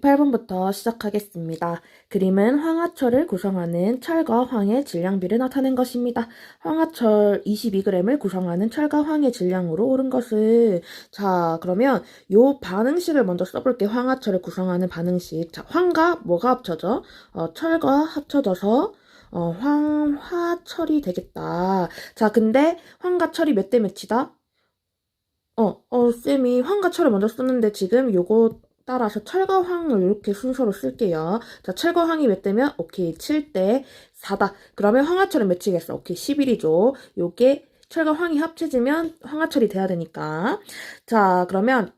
8번부터 시작하겠습니다. 그림은 황화철을 구성하는 철과 황의 질량비를 나타낸 것입니다. 황화철 22g을 구성하는 철과 황의 질량으로 옳은 것을 자 그러면 요 반응식을 먼저 써볼게요. 황화철을 구성하는 반응식. 자 황과 뭐가 합쳐져? 어, 철과 합쳐져서 어, 황화철이 되겠다. 자 근데 황과 철이 몇 대 몇이다? 어, 어, 쌤이 황과 철을 먼저 썼는데 지금 요거 따라서 철과 황을 이렇게 순서로 쓸게요. 자, 철과 황이 몇 대면? 오케이, 7대 4다. 그러면 황화철은 몇이겠어? 오케이, 11이죠. 요게 철과 황이 합쳐지면 황화철이 돼야 되니까. 자, 그러면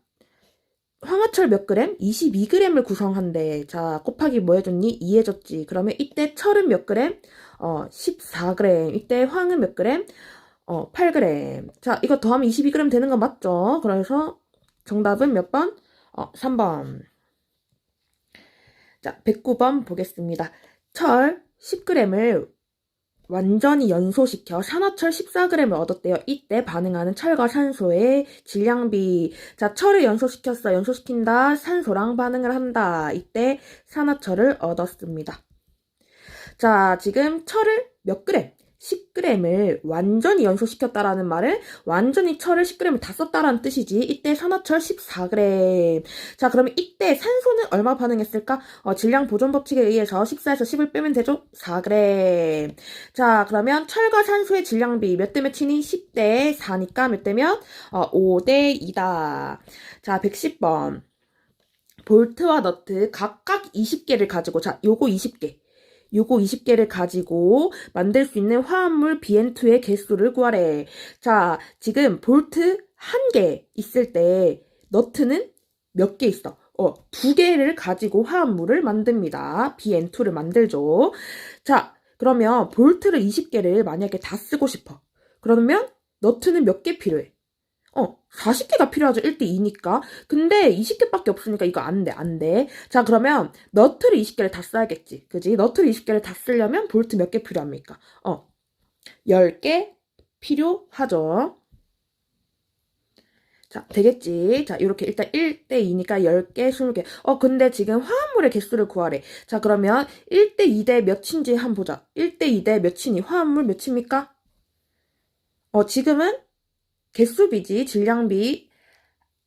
황화철 몇 그램? 22g을 구성한대. 자, 곱하기 뭐 해줬니? 2 해줬지. 그러면 이때 철은 몇 그램? 어, 14g. 이때 황은 몇 그램? 어, 8g. 자, 이거 더하면 22g 되는 거 맞죠? 그래서 정답은 몇 번? 어, 3번. 자, 109번 보겠습니다. 철 10g을 완전히 연소시켜 산화철 14g을 얻었대요. 이때 반응하는 철과 산소의 질량비. 자, 철을 연소시켰어. 연소시킨다. 산소랑 반응을 한다. 이때 산화철을 얻었습니다. 자, 지금 철을 몇 그램? 10g을 완전히 연소시켰다라는 말은 완전히 철을 10g을 다 썼다라는 뜻이지. 이때 산화철 14g. 자, 그러면 이때 산소는 얼마 반응했을까? 어, 질량 보존 법칙에 의해서 14에서 10을 빼면 되죠? 4g. 자, 그러면 철과 산소의 질량비 몇 대 몇이니? 10대 4니까 몇 대면? 어, 5대 2다. 자, 110번. 볼트와 너트 각각 20개를 가지고 자, 요거 20개. 요거 20개를 가지고 만들 수 있는 화합물 BN2의 개수를 구하래. 자, 지금 볼트 한 개 있을 때 너트는 몇 개 있어? 어, 두 개를 가지고 화합물을 만듭니다. BN2를 만들죠. 자, 그러면 볼트를 20개를 만약에 다 쓰고 싶어. 그러면 너트는 몇 개 필요해? 어, 40개가 필요하죠. 1대2니까. 근데 20개밖에 없으니까 이거 안 돼, 안 돼. 자, 그러면 너트를 20개를 다 써야겠지. 그지? 너트를 20개를 다 쓰려면 볼트 몇 개 필요합니까? 어, 10개 필요하죠. 자, 되겠지. 자, 이렇게 일단 1대2니까 10개, 20개. 어, 근데 지금 화합물의 개수를 구하래. 자, 그러면 1대2 대 몇인지 한번 보자. 1대2 대 몇이니? 화합물 몇입니까? 어, 지금은 개수비지 질량비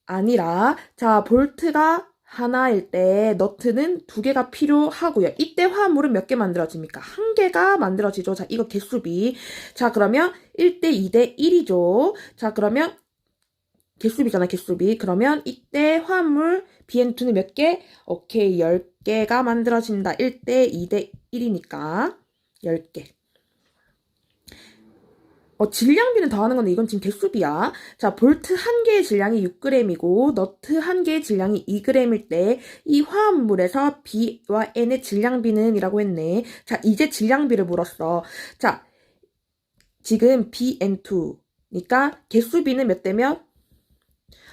아니라 자 볼트가 하나일 때 너트는 두 개가 필요하고요. 이때 화합물은 몇 개 만들어집니까? 한 개가 만들어지죠. 자 이거 개수비. 자 그러면 1대 2대 1이죠. 자 그러면 개수비잖아 개수비. 그러면 이때 화합물 BN2는 몇 개? 오케이 10개가 만들어진다. 1대 2대 1이니까 10개. 어, 질량비는 더하는 건데 이건 지금 개수비야. 자, 볼트 한 개의 질량이 6g이고 너트 한 개의 질량이 2g일 때 이 화합물에서 B와 N의 질량비는 이라고 했네. 자, 이제 질량비를 물었어. 자, 지금 BN2니까 개수비는 몇 대면?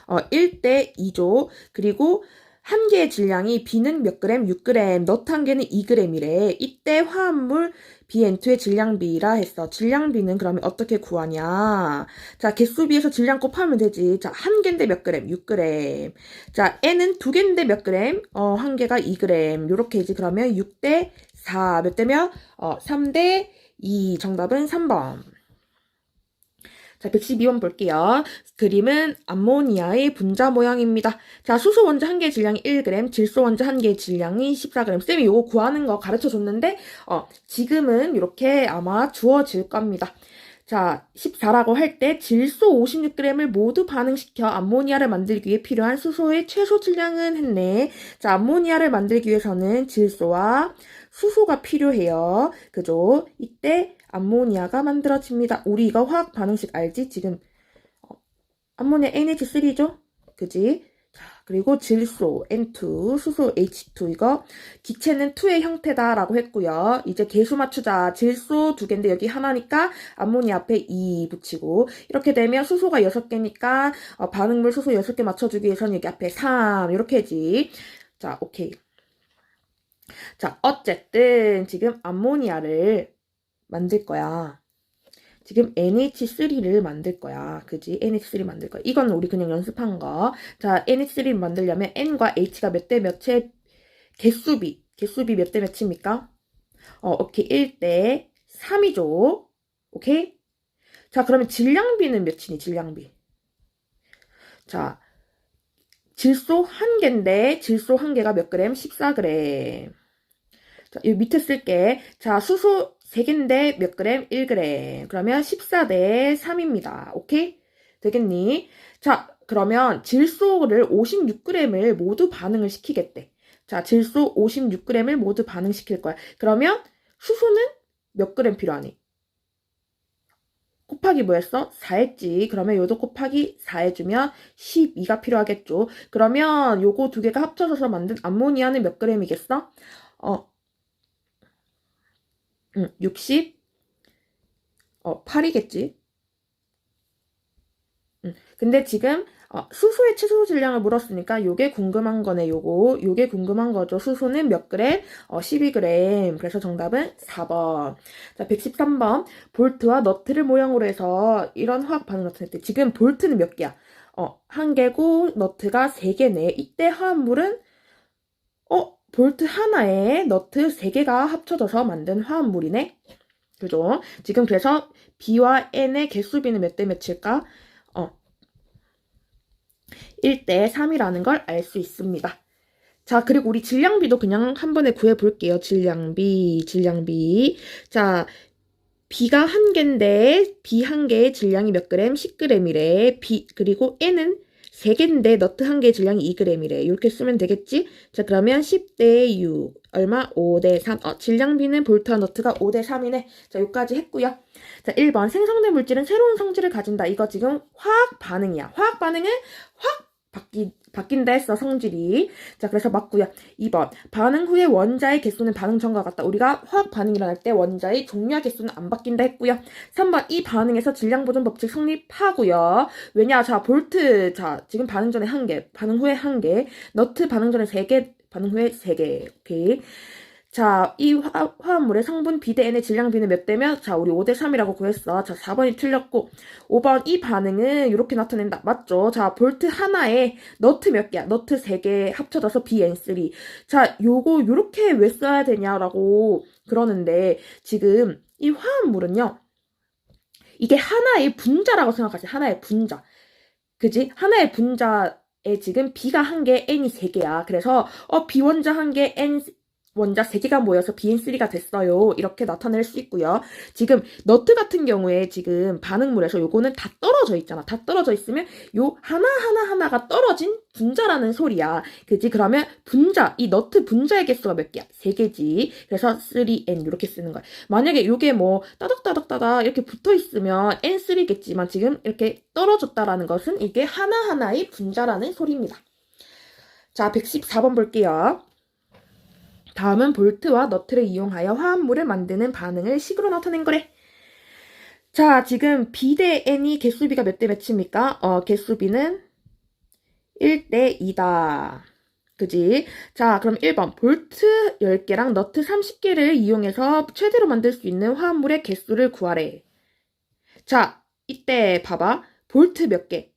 어, 1대 2죠. 그리고 한 개의 질량이 B는 몇 그램? 6g, 너트 한 개는 2g이래. 이때 화합물 BN2의 질량비라 했어. 질량비는 그러면 어떻게 구하냐? 자, 개수비에서 질량 곱하면 되지. 자, 한 개인데 몇 그램? 6g. 자, N은 두 개인데 몇 그램? 어, 한 개가 2g. 요렇게지. 그러면 6대 4. 몇 대면? 어, 3대 2. 정답은 3번. 자, 112번 볼게요. 그림은 암모니아의 분자 모양입니다. 자, 수소 원자 한 개의 질량이 1g, 질소 원자 한 개의 질량이 14g. 쌤이 이거 구하는 거 가르쳐 줬는데, 어, 지금은 이렇게 아마 주어질 겁니다. 자, 14라고 할 때 질소 56g을 모두 반응시켜 암모니아를 만들기 위해 필요한 수소의 최소 질량은 했네. 자, 암모니아를 만들기 위해서는 질소와 수소가 필요해요. 그죠? 이때 암모니아가 만들어집니다. 우리 이거 화학 반응식 알지? 지금 어, 암모니아 NH3죠? 그지? 자, 그리고 질소 N2, 수소 H2 이거 기체는 2의 형태다라고 했고요. 이제 개수 맞추자. 질소 두 개인데 여기 하나니까 암모니아 앞에 2 붙이고 이렇게 되면 수소가 6개니까 어, 반응물 수소 6개 맞춰주기 위해서는 여기 앞에 3 이렇게지. 자, 오케이. 자, 어쨌든 지금 암모니아를 만들 거야. 지금 NH3를 만들 거야. 그지? NH3 만들 거야. 이건 우리 그냥 연습한 거. 자, NH3를 만들려면 N과 H가 몇 대 몇의 개수비. 개수비 몇 대 몇입니까? 어, 오케이. 1대 3이죠. 오케이? 자, 그러면 질량비는 몇이니, 질량비? 자, 질소 한 개인데, 질소 한 개가 몇 그램? 14그램. 자, 이 밑에 쓸게. 자, 수소 3개인데 몇 그램? 1그램. 그러면 14대 3입니다. 오케이? 되겠니? 자, 그러면 질소를 56g을 모두 반응을 시키겠대. 자, 질소 56g을 모두 반응시킬 거야. 그러면 수소는 몇 그램 필요하니? 곱하기 뭐였어? 4 했지. 그러면 요도 곱하기 4 해주면 12가 필요하겠죠. 그러면 요거 두 개가 합쳐져서 만든 암모니아는 몇 그램이겠어? 어, 응, 60, 어, 8이겠지. 응. 근데 지금 어, 수소의 최소 질량을 물었으니까 요게 궁금한 거네, 요거. 요게 궁금한 거죠. 수소는 몇 그램? 어, 12g. 그래서 정답은 4번. 자, 113번. 볼트와 너트를 모형으로 해서 이런 화학 반응을 나타냈대. 지금 볼트는 몇 개야? 어, 한 개고, 너트가 세 개네. 이때 화합물은, 어, 볼트 하나에 너트 세 개가 합쳐져서 만든 화합물이네? 그죠? 지금 그래서 B와 N의 개수비는 몇 대 몇일까? 1대 3이라는 걸 알 수 있습니다. 자, 그리고 우리 질량비도 그냥 한 번에 구해 볼게요. 질량비, 질량비. 자, B가 한 개인데 B 한 개의 질량이 몇 그램? 10g이래. B 그리고 N은 3개인데 너트 한 개의 질량이 2g이래. 이렇게 쓰면 되겠지? 자, 그러면 10대 6. 얼마? 5대 3. 어, 질량비는 볼트와 너트가 5대 3이네. 자, 여기까지 했고요. 자, 1번. 생성된 물질은 새로운 성질을 가진다. 이거 지금 화학 반응이야. 화학 반응은 확 바뀌, 바뀐다 했어, 성질이. 자, 그래서 맞고요. 2번. 반응 후에 원자의 개수는 반응 전과 같다. 우리가 화학 반응이 일어날 때 원자의 종류와 개수는 안 바뀐다 했고요. 3번. 이 반응에서 질량 보존 법칙 성립하고요. 왜냐? 자, 볼트. 자, 지금 반응 전에 한 개, 반응 후에 한 개, 너트 반응 전에 세 개, 반응 후에 세 개. 오케이. 자, 이 화, 화합물의 성분 B 대 N의 질량비는 몇 대면? 자, 우리 5 대 3이라고 구했어. 자, 4번이 틀렸고, 5번 이 반응은 이렇게 나타낸다. 맞죠? 자, 볼트 하나에 너트 몇 개야? 너트 3개 합쳐져서 BN3. 자, 요거 요렇게 왜 써야 되냐라고 그러는데, 지금 이 화합물은요, 이게 하나의 분자라고 생각하세요. 하나의 분자. 그지? 하나의 분자 에 지금 B가 한 개, N이 세 개야. 그래서, 어, B 원자 한 개, N, 원자 3개가 모여서 BN3가 됐어요. 이렇게 나타낼 수 있고요. 지금 너트 같은 경우에 지금 반응물에서 요거는 다 떨어져 있잖아. 다 떨어져 있으면 요 하나하나 하나가 떨어진 분자라는 소리야. 그지? 그러면 분자, 이 너트 분자의 개수가 몇 개야? 3개지. 그래서 3N 이렇게 쓰는 거야. 만약에 요게 뭐 따닥따닥따닥 이렇게 붙어 있으면 N3겠지만 지금 이렇게 떨어졌다라는 것은 이게 하나하나의 분자라는 소리입니다. 자, 114번 볼게요. 다음은 볼트와 너트를 이용하여 화합물을 만드는 반응을 식으로 나타낸 거래. 자, 지금 B 대 N이 개수비가 몇 대 몇입니까? 어, 개수비는 1대 2다. 그지? 자, 그럼 1번. 볼트 10개랑 너트 30개를 이용해서 최대로 만들 수 있는 화합물의 개수를 구하래. 자, 이때 봐봐. 볼트 몇 개?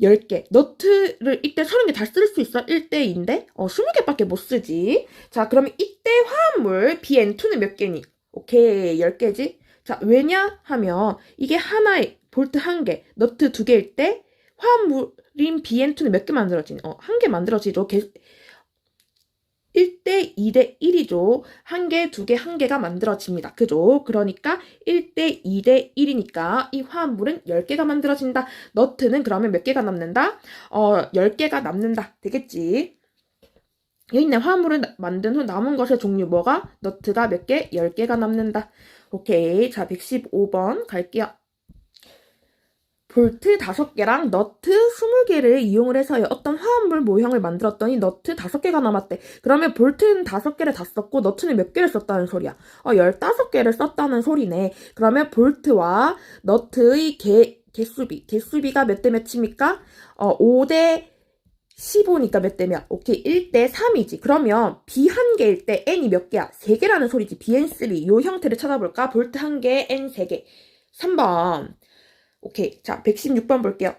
10개. 너트를 이때 30개 다 쓸 수 있어? 1대2인데? 어, 20개밖에 못 쓰지. 자, 그러면 이때 화합물 BN2는 몇 개니? 오케이, 10개지? 자, 왜냐? 하면 이게 하나의 볼트 한 개, 너트 두 개일 때 화합물인 BN2는 몇 개 만들어지니? 어, 한 개 만들어지죠. 개, 1대 2대 1이죠. 한 개, 두 개, 한 개가 만들어집니다. 그죠? 그러니까 1대 2대 1이니까 이 화합물은 10개가 만들어진다. 너트는 그러면 몇 개가 남는다? 어, 10개가 남는다. 되겠지? 여기 있네. 화합물을 만든 후 남은 것의 종류 뭐가? 너트가 몇 개? 10개가 남는다. 오케이. 자, 115번 갈게요. 볼트 5개랑 너트 20개를 이용을 해서 어떤 화합물 모형을 만들었더니 너트 5개가 남았대. 그러면 볼트는 5개를 다 썼고 너트는 몇 개를 썼다는 소리야? 어, 15개를 썼다는 소리네. 그러면 볼트와 너트의 개, 개수비. 개수비가 몇 대 몇입니까? 어, 5대 15니까 몇 대면? 오케이, 1대 3이지. 그러면 B 한 개일 때 N이 몇 개야? 3개라는 소리지. BN3. 요 형태를 찾아볼까? 볼트 한 개, N 3개. 3번. 오케이. 자, 116번 볼게요.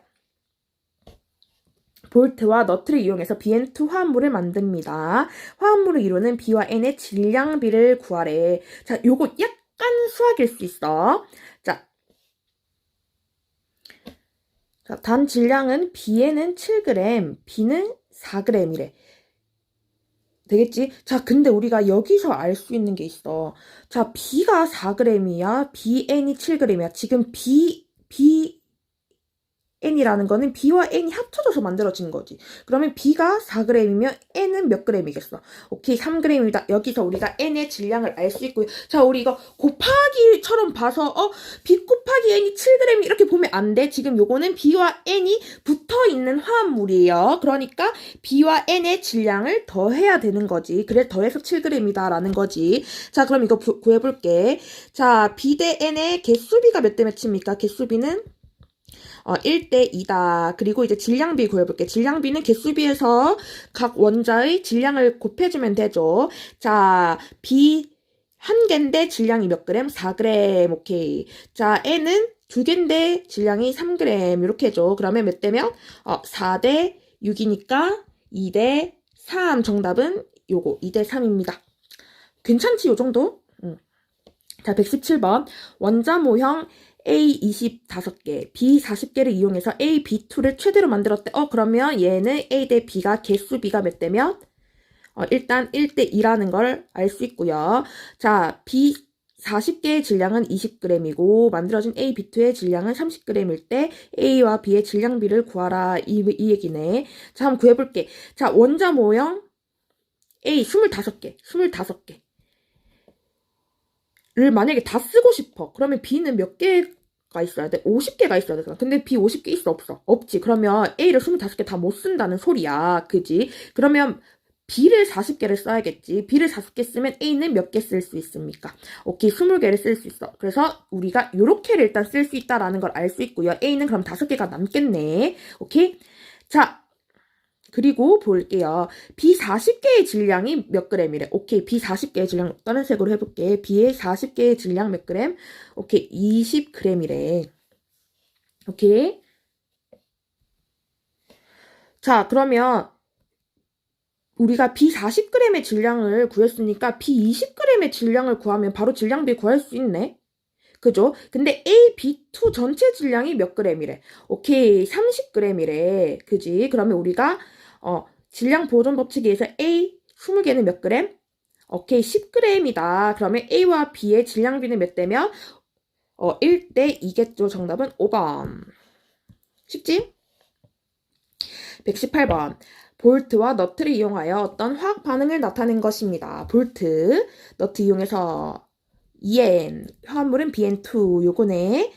볼트와 너트를 이용해서 BN2 화합물을 만듭니다. 화합물을 이루는 B와 N의 질량비를 구하래. 자, 요거 약간 수학일 수 있어. 자, 자, 단 질량은 B에는 7g, B는 4g이래. 되겠지? 자, 근데 우리가 여기서 알 수 있는 게 있어. 자, B가 4g이야. BN이 7g이야. 지금 B, P N이라는 거는 B와 N이 합쳐져서 만들어진 거지. 그러면 B가 4g이면 N은 몇 g이겠어? 오케이, 3g이다. 여기서 우리가 N의 질량을 알 수 있고요. 자, 우리 이거 곱하기처럼 봐서, 어, B 곱하기 N이 7g 이렇게 보면 안 돼. 지금 요거는 B와 N이 붙어 있는 화합물이에요. 그러니까 B와 N의 질량을 더해야 되는 거지. 그래, 더해서 7g이다. 라는 거지. 자, 그럼 이거 구, 구해 볼게. 자, B 대 N의 개수비가 몇 대 몇입니까? 개수비는 어, 1대 2다. 그리고 이제 질량비 구해볼게. 질량비는 개수비에서 각 원자의 질량을 곱해주면 되죠. 자, B 한 개인데 질량이 몇 그램? 4g. 오케이. 자, N은 두 개인데 질량이 3g. 이렇게 해줘. 그러면 몇 대면? 어, 4대 6이니까 2대 3. 정답은 요거 2대 3입니다. 괜찮지, 요 정도? 응. 자, 117번. 원자 모형 A 25개, B 40개를 이용해서 A, B2를 최대로 만들었대. 어, 그러면 얘는 A 대 B가 개수 B가 몇 대면? 어, 일단 1대 2라는 걸 알 수 있고요. 자, B 40개의 질량은 20g이고 만들어진 A, B2의 질량은 30g일 때 A와 B의 질량비를 구하라 이, 이 얘기네. 자, 한번 구해볼게. 자, 원자 모형 A 25개, 25개. 를 만약에 다 쓰고 싶어. 그러면 B는 몇 개가 있어야 돼? 50개가 있어야 되잖아. 근데 B 50개 있어, 없어? 없지. 그러면 A를 25개 다 못 쓴다는 소리야. 그지? 그러면 B를 40개를 써야겠지. B를 40개 쓰면 A는 몇 개 쓸 수 있습니까? 오케이, 20개를 쓸 수 있어. 그래서 우리가 요렇게를 일단 쓸 수 있다라는 걸 알 수 있고요. A는 그럼 5개가 남겠네. 오케이? 자, 그리고 볼게요. B 40개의 질량이 몇 그램이래? 오케이. B 40개의 질량 다른 색으로 해볼게. B의 40개의 질량 몇 그램? 오케이. 20g이래. 오케이. 자, 그러면 우리가 B 40g의 질량을 구했으니까 B 20g의 질량을 구하면 바로 질량비 구할 수 있네. 그죠? 근데 A, B2 전체 질량이 몇 g이래? 오케이, 30g이래. 그지? 그러면 우리가 어, 질량 보존 법칙에 의해서 A 20개는 몇 그램? 오케이, 10g이다. 그러면 A와 B의 질량비는 몇 대면? 어, 1대 2겠죠. 정답은 5번. 쉽지? 118번. 볼트와 너트를 이용하여 어떤 화학 반응을 나타낸 것입니다. 볼트, 너트 이용해서 EN, 화합물은 BN2, 요거네.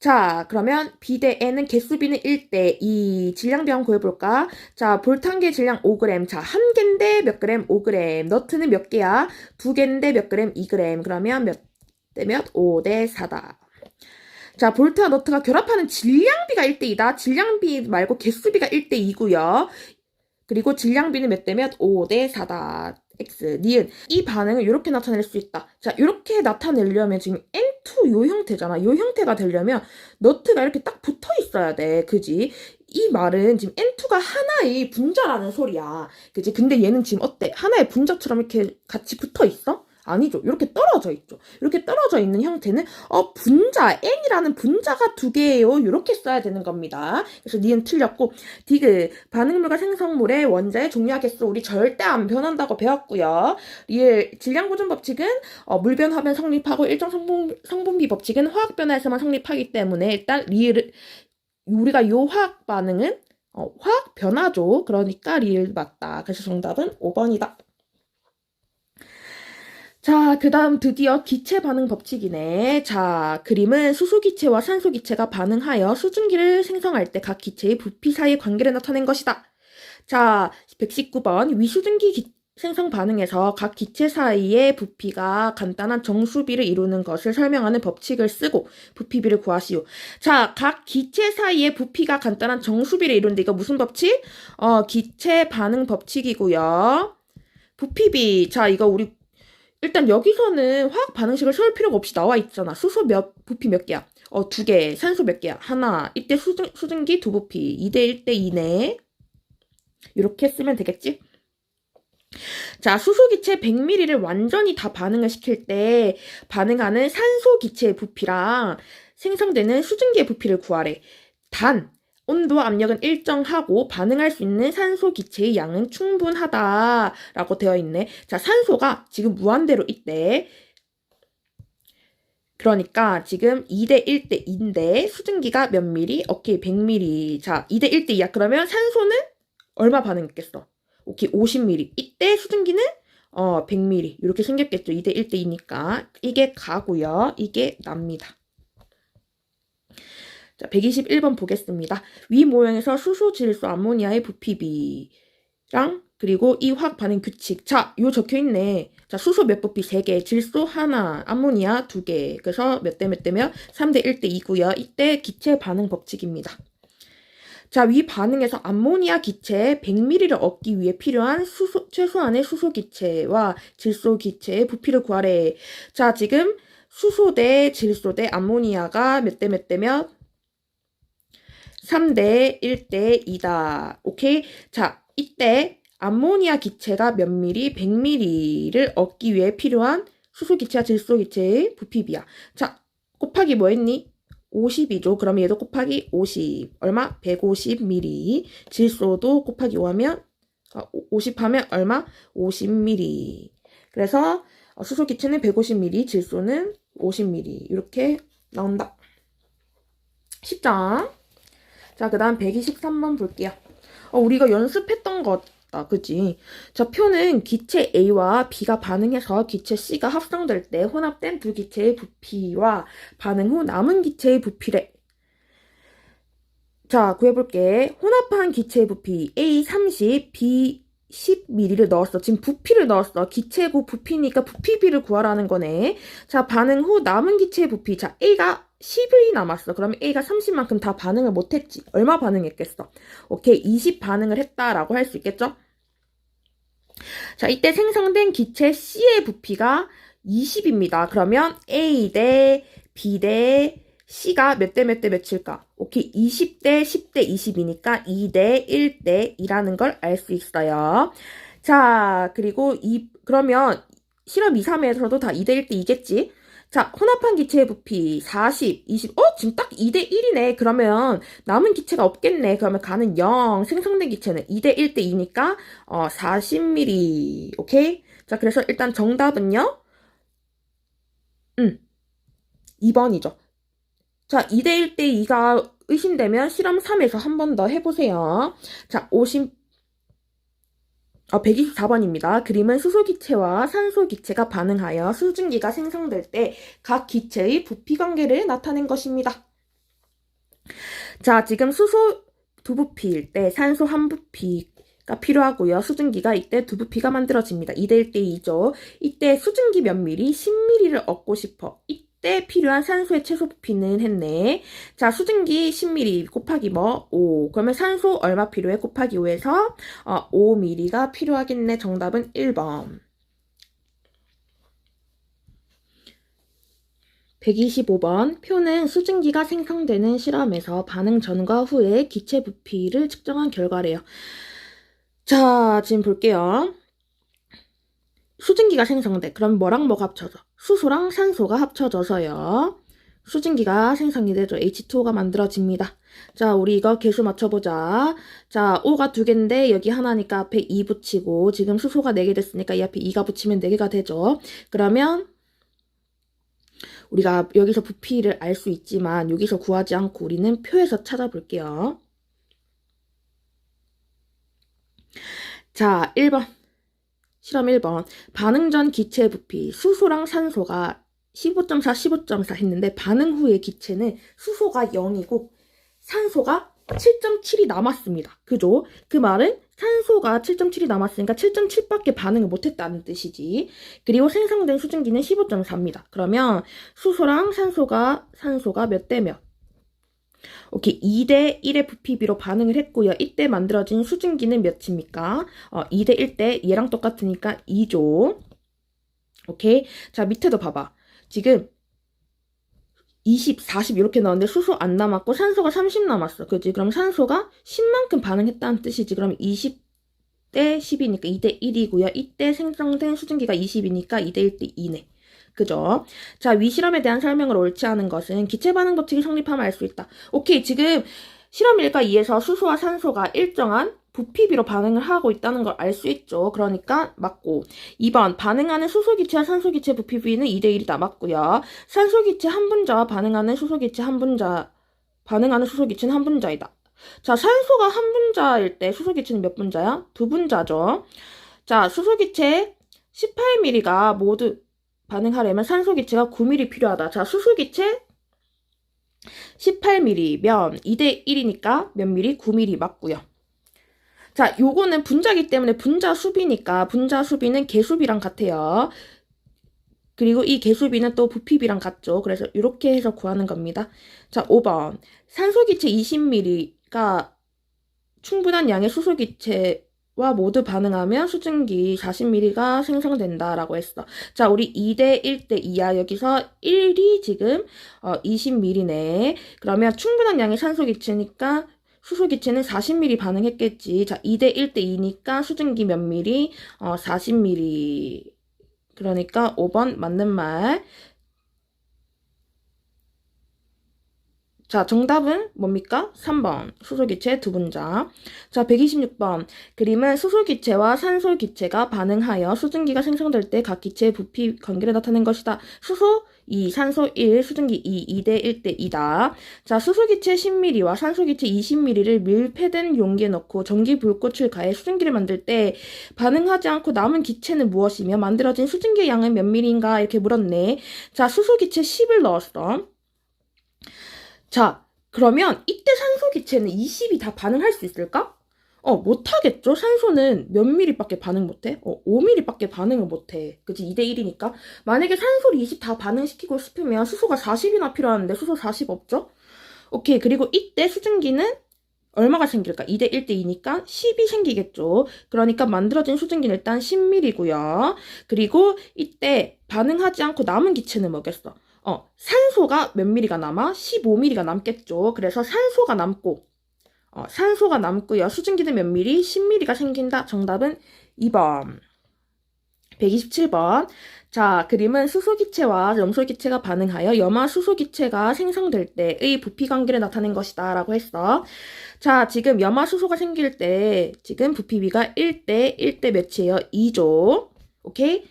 자, 그러면 N은 개수비는 1대 2. 질량비 한번 구해볼까? 자, 개 질량 5g. 자, 한 개인데 몇 그램? 5g. 너트는 몇 개야? 두 개인데 몇 그램? 2g. 그러면 몇 대 몇? 5대 4다. 자, 볼트와 너트가 결합하는 질량비가 1대 2다. 질량비 말고 개수비가 1대 2고요. 그리고 질량비는 몇 대 몇? 5대 4다. X, 니은. 이 반응을 이렇게 나타낼 수 있다. 자, 이렇게 나타내려면 지금 N2 요 형태잖아. 요 형태가 되려면 너트가 이렇게 딱 붙어 있어야 돼. 그지? 이 말은 지금 N2가 하나의 분자라는 소리야. 그지? 근데 얘는 지금 어때? 하나의 분자처럼 이렇게 같이 붙어 있어? 아니죠. 이렇게 떨어져 있죠. 이렇게 떨어져 있는 형태는 어 분자 n이라는 분자가 두 개예요. 이렇게 써야 되는 겁니다. 그래서 니은 틀렸고 디귿 반응물과 생성물의 원자의 종류와 개수 우리 절대 안 변한다고 배웠고요. 리을 질량 보존 법칙은 어, 물변 화변 성립하고 일정 성분 성분비 법칙은 화학 변화에서만 성립하기 때문에 일단 리을 우리가 요 화학 반응은 어, 화학 변화죠. 그러니까 리을 맞다. 그래서 정답은 5번이다. 자, 그 다음 드디어 기체 반응 법칙이네. 자, 그림은 수소 기체와 산소 기체가 반응하여 수증기를 생성할 때 각 기체의 부피 사이의 관계를 나타낸 것이다. 자, 119번 위수증기 기, 생성 반응에서 각 기체 사이의 부피가 간단한 정수비를 이루는 것을 설명하는 법칙을 쓰고 부피비를 구하시오. 자, 각 기체 사이의 부피가 간단한 정수비를 이루는데 이거 무슨 법칙? 어, 기체 반응 법칙이고요. 부피비. 자, 이거 우리 일단 여기서는 화학 반응식을 세울 필요가 없이 나와 있잖아. 수소 몇, 부피 몇 개야? 어, 두 개. 산소 몇 개야? 하나. 이때 수증, 수증기 두 부피. 2대 1대 2네. 이렇게 쓰면 되겠지? 자, 수소 기체 100ml를 완전히 다 반응을 시킬 때 반응하는 산소 기체의 부피랑 생성되는 수증기의 부피를 구하래. 단, 온도와 압력은 일정하고 반응할 수 있는 산소 기체의 양은 충분하다라고 되어 있네. 자, 산소가 지금 무한대로 있대. 그러니까 지금 2대 1대 2인데 수증기가 몇 미리? 오케이, 100ml. 자, 2대 1대 2야. 그러면 산소는 얼마 반응했겠어? 오케이, 50ml. 이때 수증기는 어, 100ml. 이렇게 생겼겠죠. 2대 1대 2니까. 이게 가고요. 이게 납니다. 자, 121번 보겠습니다. 위 모형에서 수소, 질소, 암모니아의 부피비랑 그리고 이 화학 반응 규칙. 자, 요 적혀 있네. 자, 수소 몇 부피 3개, 질소 하나, 암모니아 2개. 그래서 몇 대 몇 대면 3대 1대 2고요. 이때 기체 반응 법칙입니다. 자, 위 반응에서 암모니아 기체 100ml를 얻기 위해 필요한 수소, 최소한의 수소 기체와 질소 기체의 부피를 구하래. 자, 지금 수소 대 질소 대 암모니아가 몇 대 몇 대면 3대 1대 2다. 오케이? 자, 이때 암모니아 기체가 몇 미리? 100ml를 얻기 위해 필요한 수소 기체와 질소 기체의 부피비야. 자, 곱하기 뭐 했니? 50이죠. 그러면 얘도 곱하기 50. 얼마? 150ml. 질소도 곱하기 5하면 50 하면 얼마? 50ml. 그래서 어, 수소 기체는 150ml, 질소는 50ml. 이렇게 나온다. 10장. 자, 그 다음 123번 볼게요. 어, 우리가 연습했던 것 같다. 그지? 자, 표는 기체 A와 B가 반응해서 기체 C가 합성될 때 혼합된 두 기체의 부피와 반응 후 남은 기체의 부피래. 자, 구해볼게. 혼합한 기체의 부피 A 30, B 10ml를 넣었어. 지금 부피를 넣었어. 기체고 부피니까 부피비를 구하라는 거네. 자, 반응 후 남은 기체의 부피. 자, A가 10이 남았어. 그러면 A가 30만큼 다 반응을 못했지. 얼마 반응했겠어? 오케이, 20 반응을 했다라고 할 수 있겠죠? 자, 이때 생성된 기체 C의 부피가 20입니다. 그러면 A 대 B 대 C가 몇 대 몇 대 몇일까? 오케이, 20대 10대 20이니까 2대 1대 2라는 걸 알 수 있어요. 자, 그리고 이 그러면 실험 2, 3에서도 다 2대 1대 2겠지? 자, 혼합한 기체의 부피 40, 20. 어, 지금 딱 2대 1이네. 그러면 남은 기체가 없겠네. 그러면 가는 0. 생성된 기체는 2대 1대 2니까 어, 40ml. 오케이? 자, 그래서 일단 정답은요. 음. 2번이죠. 자, 2대 1대 2가 의심되면 실험 3에서 한 번 더 해보세요. 자, 50, 어, 124번입니다. 그림은 수소 기체와 산소 기체가 반응하여 수증기가 생성될 때 각 기체의 부피 관계를 나타낸 것입니다. 자, 지금 수소 두 부피일 때 산소 한 부피가 필요하고요. 수증기가 이때 두 부피가 만들어집니다. 2대 1대 2죠. 이때 수증기 몇 미리? 10미리를 얻고 싶어. 이 때 필요한 산소의 최소 부피는 했네. 자, 수증기 10ml 곱하기 뭐? 5. 그러면 산소 얼마 필요해? 곱하기 5에서 어, 5ml가 필요하겠네. 정답은 1번. 125번 표는 수증기가 생성되는 실험에서 반응 전과 후에 기체 부피를 측정한 결과래요. 자, 지금 볼게요. 수증기가 생성돼. 그럼 뭐랑 뭐가 합쳐져? 수소랑 산소가 합쳐져서요. 수증기가 생성이 되죠. H2O가 만들어집니다. 자, 우리 이거 개수 맞춰보자. 자, O가 두 개인데 여기 하나니까 앞에 2 붙이고 지금 수소가 4개 됐으니까 이 앞에 2가 붙이면 4개가 되죠. 그러면 우리가 여기서 부피를 알 수 있지만 여기서 구하지 않고 우리는 표에서 찾아볼게요. 자, 1번. 실험 1번. 반응 전 기체 부피. 수소랑 산소가 15.4, 15.4 했는데 반응 후의 기체는 수소가 0이고 산소가 7.7이 남았습니다. 그죠? 그 말은 산소가 7.7이 남았으니까 7.7밖에 반응을 못했다는 뜻이지. 그리고 생성된 수증기는 15.4입니다. 그러면 수소랑 산소가 산소가 몇 대 몇? 오케이, 2대 1의 부피비로 반응을 했고요. 이때 만들어진 수증기는 몇입니까? 어, 2대 1대 얘랑 똑같으니까 2죠. 오케이, 자 밑에도 봐봐. 지금 20, 40 이렇게 나왔는데 수소 안 남았고 산소가 30 남았어. 그지? 그럼 산소가 10만큼 반응했다는 뜻이지. 그럼 20때 10이니까 2대 1이고요. 이때 생성된 수증기가 20이니까 2대 1대 2네. 그죠? 자, 위 실험에 대한 설명을 옳지 않은 것은 기체 반응 법칙이 성립하면 알 수 있다. 오케이, 지금 실험 1과 2에서 수소와 산소가 일정한 부피비로 반응을 하고 있다는 걸 알 수 있죠. 그러니까 맞고. 2번 반응하는 수소기체와 산소기체 부피비는 2대 1이다. 맞고요. 산소기체 한 분자와 반응하는 수소기체 한 분자 반응하는 수소기체는 한 분자이다. 자, 산소가 한 분자일 때 수소기체는 몇 분자야? 두 분자죠. 자, 수소기체 18mm가 모두 반응하려면 산소기체가 9mm 필요하다. 자, 수소기체 18mm면 2대 1이니까 몇 mm? 9mm 맞고요. 자, 요거는 분자기 때문에 분자 수비니까 분자 수비는 개수비랑 같아요. 그리고 이 개수비는 또 부피비랑 같죠. 그래서 이렇게 해서 구하는 겁니다. 자, 5번. 산소기체 20mm가 충분한 양의 수소기체 와 모두 반응하면 수증기 40mm가 생성된다라고 했어. 자, 우리 2대 1대 2야. 여기서 1이 지금 어, 20mm네. 그러면 충분한 양의 산소 기체니까 수소 기체는 40mm 반응했겠지. 자, 2대 1대 2니까 수증기 몇 mm? 어, 40mm. 그러니까 5번 맞는 말. 자, 정답은 뭡니까? 3번. 수소기체 두 분자. 자, 126번. 그림은 수소기체와 산소기체가 반응하여 수증기가 생성될 때 각 기체의 부피 관계를 나타낸 것이다. 수소 2, 산소 1, 수증기 2, 2대 1대 2다. 자, 수소기체 10ml와 산소기체 20ml를 밀폐된 용기에 넣고 전기 불꽃을 가해 수증기를 만들 때 반응하지 않고 남은 기체는 무엇이며 만들어진 수증기의 양은 몇 ml인가 이렇게 물었네. 자, 수소기체 10을 넣었어. 자, 그러면 이때 산소 기체는 20이 다 반응할 수 있을까? 어, 못하겠죠? 산소는 몇 미리밖에 반응 못해? 어, 5미리밖에 반응을 못해. 그치? 2대 1이니까. 만약에 산소를 20 다 반응시키고 싶으면 수소가 40이나 필요한데 수소 40 없죠? 오케이. 그리고 이때 수증기는 얼마가 생길까? 2대 1대 2니까 10이 생기겠죠. 그러니까 만들어진 수증기는 일단 10ml고요. 그리고 이때 반응하지 않고 남은 기체는 뭐겠어? 어, 산소가 몇 미리가 남아? 15미리가 남겠죠. 그래서 산소가 남고, 어, 산소가 남고요. 수증기는 몇 미리? 10미리가 생긴다. 정답은 2번. 127번. 자, 그림은 수소기체와 염소기체가 반응하여 염화 수소기체가 생성될 때의 부피 관계를 나타낸 것이다. 라고 했어. 자, 지금 염화 수소가 생길 때, 지금 부피비가 1대 1대 몇이에요? 2죠. 오케이?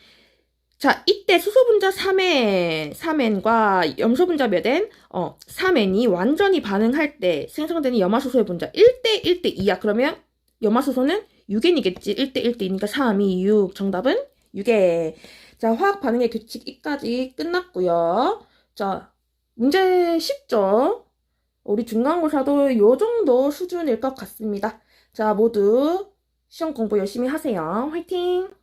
자, 이때 수소분자 3엔, 3엔과 염소분자 몇 엔? 어, 3엔이 완전히 반응할 때 생성되는 염화수소의 분자 1대 1대 2야. 그러면 염화수소는 6엔이겠지. 1대 1대 2니까 3, 2, 6. 정답은 6엔. 자, 화학 반응의 규칙 2까지 끝났고요. 자, 문제 쉽죠? 우리 중간고사도 요 정도 수준일 것 같습니다. 자, 모두 시험 공부 열심히 하세요. 화이팅!